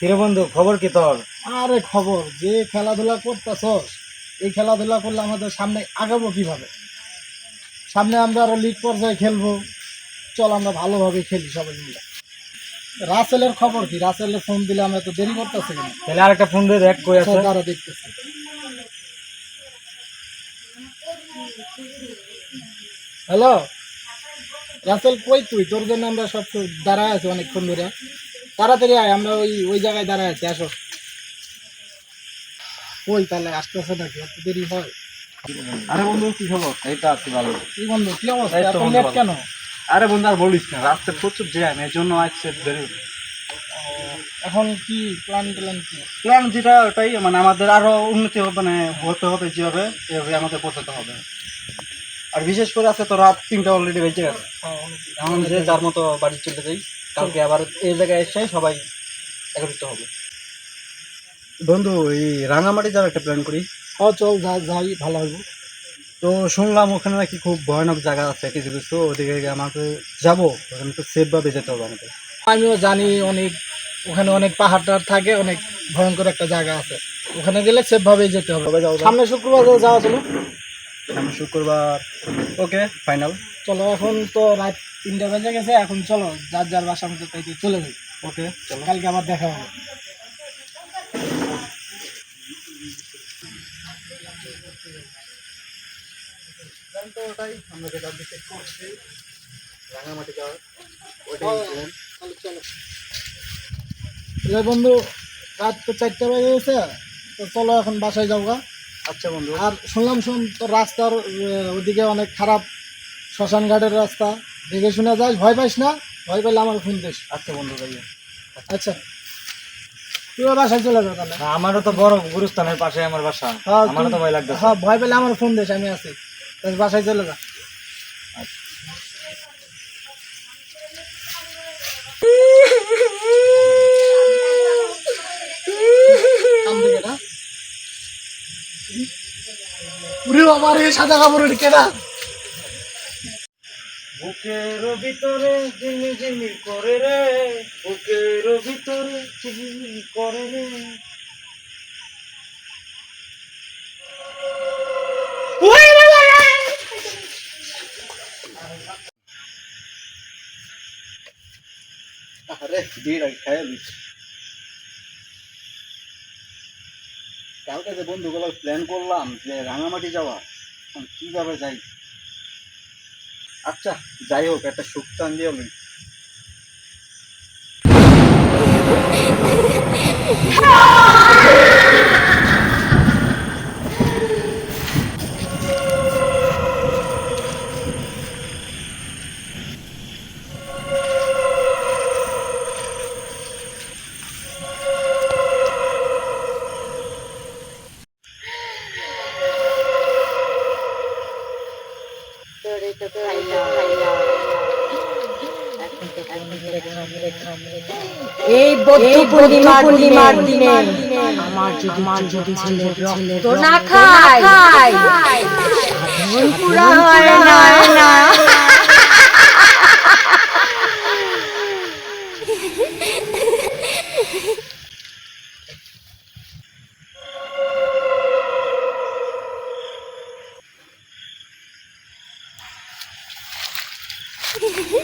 কিরে বন্ধু খবর কি তোর? আরে খবর যে খেলাধুলা করতেছস এই খেলাধুলা করলে আমাদের সামনে আগাবো কীভাবে? সামনে আমরা আরও লিগ পর্যায়ে খেলব। চল আমরা ভালোভাবে খেলি সবাই মিলে। রাসেলের খবর কি? রাসেলের ফোন দিলে আমরা তো দেরি করতেছি কেন? তাহলে আরেকটা ফোন দিয়ে দেখ কই আছে। তারা দেখতেছি। হ্যালো রাসেল কই তুই? তোর জন্য আমরা সব দাঁড়ায় আছি অনেকক্ষণ ধরে। তাড়াতাড়ি আয় আমরা ওই ওই জায়গায় দাঁড়ায় আছি আসো। কই তাহলে আসতেছে নাকি এত দেরি হয়। আরে বন্ধু কি খবর? এই তো আছি ভালো। কি বন্ধু কি অবস্থা? এত লেট কেন? আরে বন্ধু আর বলিস না রাস্তায় প্রচুর জ্যাম এর জন্য আসছে দেরি। এখন কি প্ল্যান ট্যান কি? প্ল্যান যেটা ওটাই মানে আমাদের আরও উন্নতি হবে মানে হতে হবে যেভাবে এভাবে আমাদের পৌঁছাতে হবে। আর বিশেষ করে আছে তো রাত তিনটা অলরেডি বেঁচে গেছে। এখন যে যার মতো বাড়ি চলে যাই। কালকে আবার এই জায়গায় এসে সবাই একত্রিত হবে। বন্ধু এই রাঙামাটি যাওয়ার একটা প্ল্যান করি। ও চল যা যাই ভালো হইব। তো শুনলাম ওখানে নাকি খুব ভয়ানক জায়গা আছে কিছু কিছু ওদিকে আমাকে যাব ওখানে তো সেফভাবে যেতে হবে আমাকে। আমিও জানি অনেক ওখানে অনেক পাহাড় টাহাড় থাকে অনেক ভয়ঙ্কর একটা জায়গা আছে। ওখানে গেলে সেফ ভাবেই যেতে হবে। সামনে শুক্রবার করে যাওয়া চলো আমি শুক্রবার। ওকে ফাইনাল চলো এখন তো রাত তিনটা বেজে গেছে এখন চলো যার যার বাসা মতো তাই চলে যাই ওকে চলো কালকে আবার দেখা হবে ওটাই আমরা যেটা ডিসাইড করছি রাঙামাটি যাওয়ার চলো, চলো। বন্ধু রাত তো চারটা বেজে গেছে তো চলো এখন বাসায় যাও গা। আচ্ছা বন্ধু আর শুনলাম শুন তো রাস্তার ওদিকে অনেক খারাপ শ্মশান ঘাটের রাস্তা দেখে শুনে যাস ভয় পাইস না ভয় পেলে আমার ফোন দিস। আচ্ছা বন্ধু যাই আচ্ছা। তুই বাসায় চলে যাও তাহলে। আমারও তো বড় গুরুস্থানের পাশে আমার বাসা। হ্যাঁ, আমারও তো ভয় লাগতেছে। হ্যাঁ ভয় পেলে আমার ফোন দিস আমি আছি। বাসায় চলে যা। কান্দে কেডা? উরে বাবা রে সাদা কাপড়ের কেনা বুকের ভিতরে জিমি জিমি করে রে বুকের ভিতরে জিমি করে রে। আরে দিচ্ছি কালকে যে বন্ধুগুলো প্ল্যান করলাম যে রাঙামাটি যাওয়া এখন কীভাবে যাই? আচ্ছা যাই হোক একটা টান দিয়ে এই বৌদ্ধ পূর্ণিমার পূর্ণিমার দিনে আমার যদি আমার যদি ছেলে রক্ত না খায় মন পুরা হয় না না এখন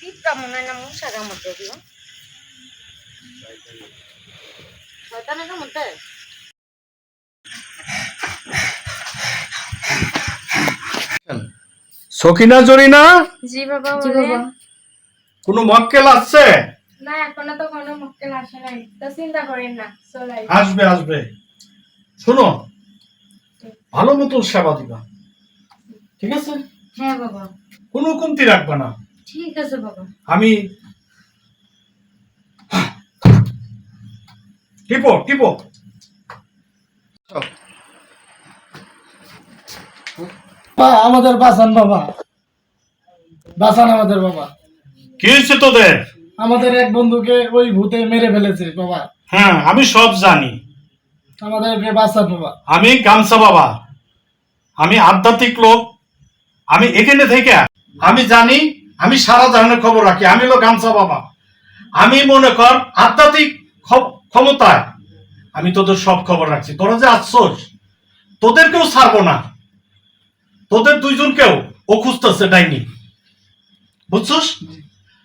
কোনটা মনে হয় না মশা কামড় দিল শয়তানে কামড় দেয় সখিনা জরিনা? জি বাবা জি বাবা। কোনো মক্কেল আসছে? না এখনও তো কোনো মক্কেল আসে নাই। তো চিন্তা করেন না চলাই আসবে আসবে। শোনো ভালো মতো সেবা দিবা। ঠিক আছে? হ্যাঁ বাবা। কোনো কমতি রাখবা না। ঠিক আছে বাবা। আমি টিপো টিপো। বা আমাদের বাঁচান বাবা। বাঁচান আমাদের বাবা। কি হয়েছে তোদের? আমাদের এক বন্ধুকে ওই ভূতে মেরে ফেলেছে বাবা। হ্যাঁ আমি সব জানি। আমাদেরকে বাঁচান বাবা। আমি গামছা বাবা। আমি আধ্যাত্মিক লোক। আমি এখানে থেকে আমি জানি আমি সারা ধরনের খবর রাখি। আমি হলো গামছা বাবা। আমি মনে কর আধ্যাত্মিক ক্ষমতায়। আমি তোদের সব খবর রাখছি। তোরা যে আসছোস তোদেরকেও ছাড়বো না। তোদের দুইজন দুইজনকেও ও খুঁজতেছে ডাইনি। বুঝছস?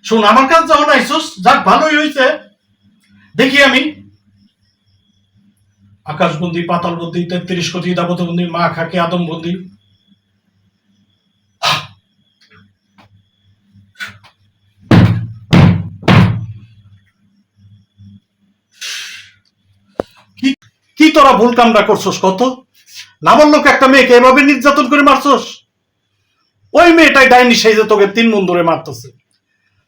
শোন আমার কাছে যখন আইসোস যাক ভালোই হয়েছে দেখি আমি। আকাশবন্দি, পাতালবন্দি, তেত্রিশ কোটি দাবতবন্দি মা খাকি আদমবন্দি। কি- তোরা ভুল কামটা করছস কত? নামার লোক একটা মেয়েকে এভাবে নির্যাতন করে মারছস? ওই মেয়েটাই ডাইনি সাইজে তোকে তিন মন ধরে মারতেছে।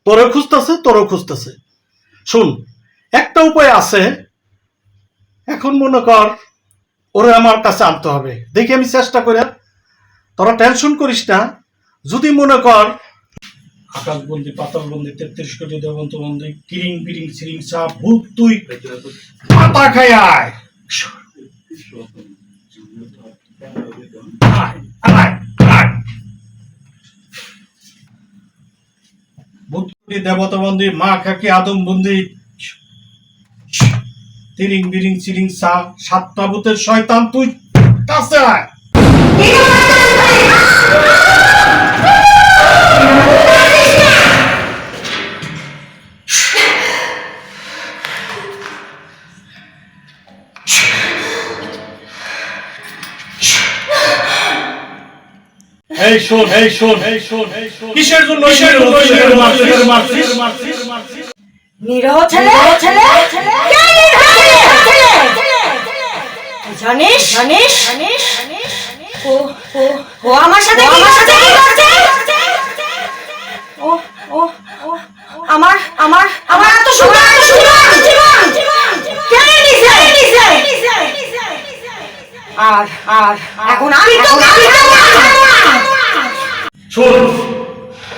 তোরেও খুঁজতেছে, তোরও খুঁজতেছে। শুন, একটা উপায় আছে এখন মনে কর, ওরে আমার কাছে আনতে হবে। দেখি আমি চেষ্টা করে, তোরা টেনশন করিস না। যদি মনে কর, আকাশবন্দি, পাতালবন্দি তেত্রিশ কোটি দেবন্ত বন্দি কিরিং বিরিং সিরিং, চা, ভূত তুই পাতা খাই আয়। ভূত দেবতা বন্দি মা খাকি আদম বন্দি তিরিং বিরিং চিরিং সা সাতটা ভূতের শয়তান তুই কাছে আয়। এই শোন এই শোন এই শোন এই শোন। কিসের জন্য কিসের জন্য মারছিস মারছিস মারছিস মারছিস। নিরহ ছেলে ছেলে? কে নিরহ ছেলে জানিস? জানিস? জানিস? ও ও ও আমার সাথে কি করছে? ও ও ও আমার আমার আমার এত সুন্দর জীবন জীবন কে নিছে নিছে আর আর এখন আমি তো শোন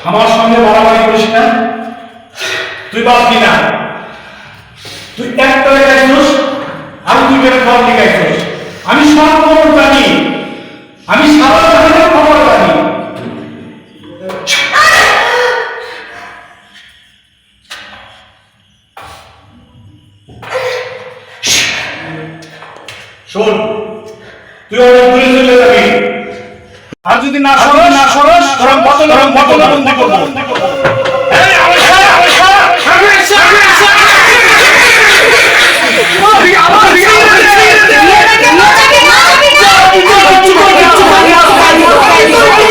আমার সঙ্গে বাড়াবাড়ি করিস না। তুই বাঁচবি না। তুই একটা লেখাইছিস আর তুই বেড়ে খবর লিখাইছিস আমি সব খবর জানি আমি সারা জাহানের খবর জানি শোন তুই অনেক দূরে চলে যাবি আর যদি না সরস না সরস বদল বদল বন্দি করব Thank you.